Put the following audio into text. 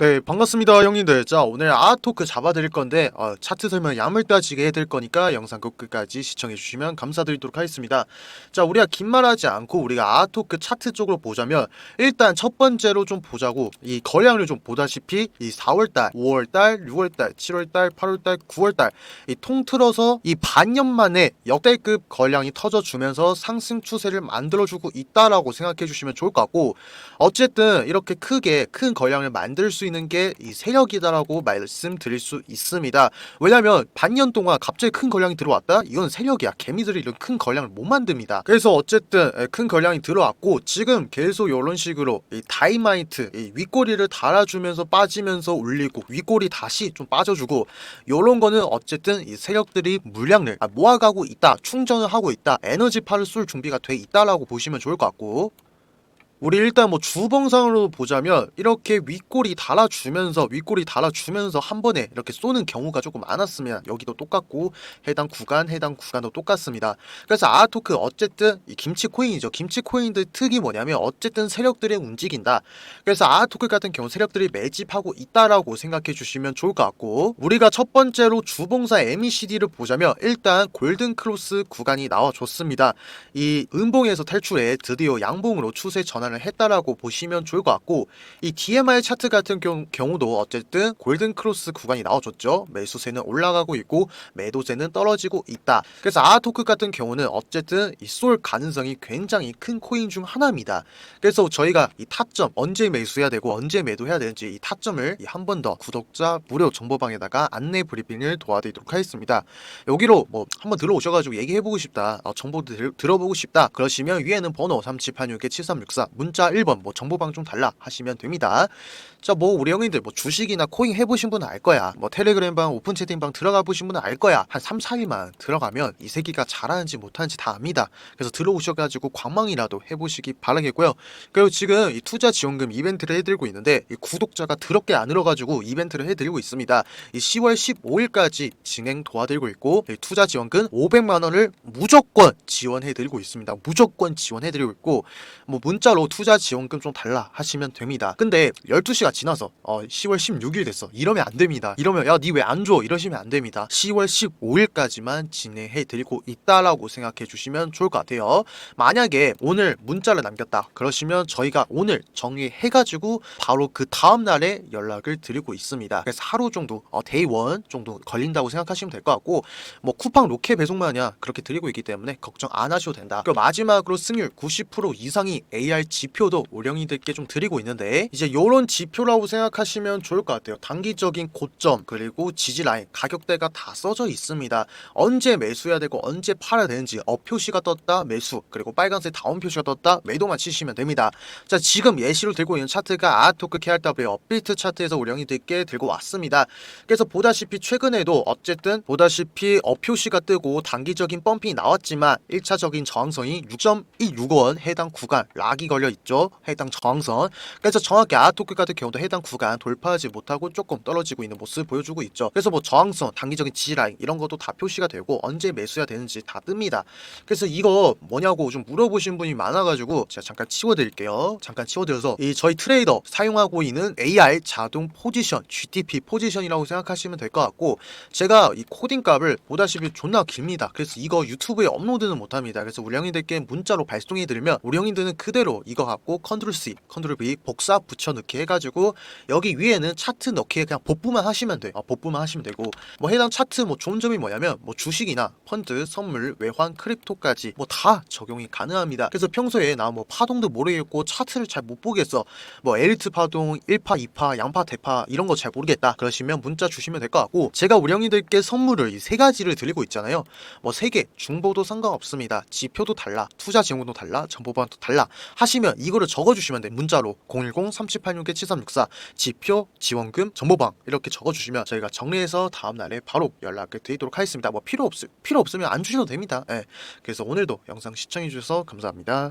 네, 반갑습니다, 형님들. 자, 오늘 아토크 잡아드릴 건데, 어, 차트 설명 야물 따지게 해드릴 거니까 영상 끝까지 시청해주시면 감사드리도록 하겠습니다. 자, 우리가 긴 말하지 않고 우리가 아토크 차트 쪽으로 보자면, 일단 첫 번째로 좀 보자고, 이 거래량을 좀 보다시피, 이 4월달, 5월달, 6월달, 7월달, 8월달, 9월달, 이 통틀어서 이 반년 만에 역대급 거래량이 터져주면서 상승 추세를 만들어주고 있다라고 생각해주시면 좋을 것 같고, 어쨌든 이렇게 크게 큰 거래량을 만들 수 있는 게 이 세력이다라고 말씀드릴 수 있습니다. 왜냐면 반년 동안 갑자기 큰 거래량이 들어왔다? 이건 세력이야. 개미들이 이런 큰 거래량을 못 만듭니다. 그래서 어쨌든 에, 큰 거래량이 들어왔고 지금 계속 이런 식으로 이 다이마이트 이 윗꼬리를 달아주면서 빠지면서 올리고 윗꼬리 다시 좀 빠져주고 요런 거는 어쨌든 이 세력들이 물량을 아, 모아가고 있다. 충전을 하고 있다. 에너지파를 쏠 준비가 돼 있다라고 보시면 좋을 것 같고 우리 일단 뭐 주봉상으로 보자면 이렇게 윗골이 달아주면서 윗골이 달아주면서 한 번에 이렇게 쏘는 경우가 조금 많았으면 여기도 똑같고 해당 구간 해당 구간도 똑같습니다. 그래서 아토크 어쨌든 이 김치 코인이죠. 김치 코인들 특이 뭐냐면 어쨌든 세력들이 움직인다. 그래서 아토크 같은 경우 세력들이 매집하고 있다라고 생각해 주시면 좋을 것 같고 우리가 첫 번째로 주봉사 MECD를 보자면 일단 골든 크로스 구간이 나와 줬습니다. 이 음봉에서 탈출해 드디어 양봉으로 추세 전환 을 했다라고 보시면 좋을 것 같고 이 DMI 차트 같은 경우, 경우 도 어쨌든 골든 크로스 구간이 나와줬죠. 매수세는 올라가고 있고 매도세는 떨어지고 있다. 그래서 아토크 같은 경우는 어쨌든 이 쏠 가능성이 굉장히 큰 코인 중 하나입니다. 그래서 저희가 이 타점 언제 매수해야 되고 언제 매도해야 되는지 이 타점을 한 번 더 구독자 무료 정보방에다가 안내 브리핑을 도와드리도록 하겠습니다. 여기로 뭐 한번 들어오셔가지고 얘기해보고 싶다, 어, 정보 들, 들어보고 싶다 그러시면 위에는 번호 3786-7364 문자 1번 뭐 정보방 좀 달라 하시면 됩니다. 자 뭐 우리 형님들 뭐 주식이나 코인 해보신 분은 알 거야. 뭐 텔레그램방 오픈 채팅방 들어가 보신 분은 알 거야. 한 3, 4일만 들어가면 이 새끼가 잘하는지 못하는지 다 압니다. 그래서 들어오셔가지고 광망이라도 해보시기 바라겠고요. 그리고 지금 이 투자 지원금 이벤트를 해드리고 있는데 이 구독자가 더럽게 안 늘어가지고 이벤트를 해드리고 있습니다. 이 10월 15일까지 진행 도와드리고 있고 이 투자 지원금 500만 원을 무조건 지원해드리고 있습니다. 무조건 지원해드리고 있고 뭐 문자로 투자 지원금 좀 달라 하시면 됩니다. 근데 12시가 지나서 어 10월 16일 됐어. 이러면 안 됩니다. 이러면 야 니 왜 안 줘? 이러시면 안 됩니다. 10월 15일까지만 진행해 드리고 있다라고 생각해 주시면 좋을 것 같아요. 만약에 오늘 문자를 남겼다. 그러시면 저희가 오늘 정리해 가지고 바로 그 다음 날에 연락을 드리고 있습니다. 그래서 하루 정도 어 데이 원 정도 걸린다고 생각하시면 될 것 같고 뭐 쿠팡 로켓 배송만이야 그렇게 드리고 있기 때문에 걱정 안 하셔도 된다. 그리고 마지막으로 승률 90% 이상이 AR 지표도 우령이들께 좀 드리고 있는데 이제 요런 지표라고 생각하시면 좋을 것 같아요. 단기적인 고점 그리고 지지 라인 가격대가 다 써져 있습니다. 언제 매수해야 되고 언제 팔아야 되는지 업 표시가 떴다 매수 그리고 빨간색 다운 표시가 떴다 매도만 치시면 됩니다. 자 지금 예시로 들고 있는 차트가 아토크 KRW 업비트 차트에서 우령이들께 들고 왔습니다. 그래서 보다시피 최근에도 어쨌든 보다시피 업 표시가 뜨고 단기적인 펌핑이 나왔지만 1차적인 저항선이 6.165원 해당 구간 락이 걸려 있죠. 해당 저항선. 그래서 정확히 아토크 같은 경우도 해당 구간 돌파하지 못하고 조금 떨어지고 있는 모습 보여주고 있죠. 그래서 뭐 저항선, 단기적인 지지라인 이런 것도 다 표시가 되고 언제 매수해야 되는지 다 뜹니다. 그래서 이거 뭐냐고 좀 물어보신 분이 많아가지고 제가 잠깐 치워드릴게요. 잠깐 치워드려서 이 저희 트레이더 사용하고 있는 AR 자동 포지션 GTP 포지션이라고 생각하시면 될 것 같고 제가 이 코딩 값을 보다시피 존나 깁니다. 그래서 이거 유튜브에 업로드는 못합니다. 그래서 우리 형님들께 문자로 발송해드리면 우리 형님들은 그대로 이거 갖고 컨트롤 C, 컨트롤 V 복사 붙여넣기 해가지고 여기 위에는 차트 넣기에 그냥 복부만 하시면 돼. 어, 복부만 하시면 되고 뭐 해당 차트 뭐 좋은 점이 뭐냐면 뭐 주식이나 펀드, 선물, 외환, 크립토까지 뭐 다 적용이 가능합니다. 그래서 평소에 나 뭐 파동도 모르겠고 차트를 잘 못 보겠어. 뭐 엘리트 파동, 1파, 2파, 양파, 대파 이런 거 잘 모르겠다. 그러시면 문자 주시면 될 것 같고 제가 우리 형님들께 선물을 이 세 가지를 드리고 있잖아요. 뭐 세 개 중보도 상관없습니다. 지표도 달라, 투자 지원금도 달라, 정보반도 달라 하시면 이거를 적어주시면 돼. 문자로 010-3786-7364 지표, 지원금, 정보방 이렇게 적어주시면 저희가 정리해서 다음 날에 바로 연락을 드리도록 하겠습니다. 뭐 필요 없 필요 없으면 안 주셔도 됩니다. 예. 그래서 오늘도 영상 시청해 주셔서 감사합니다.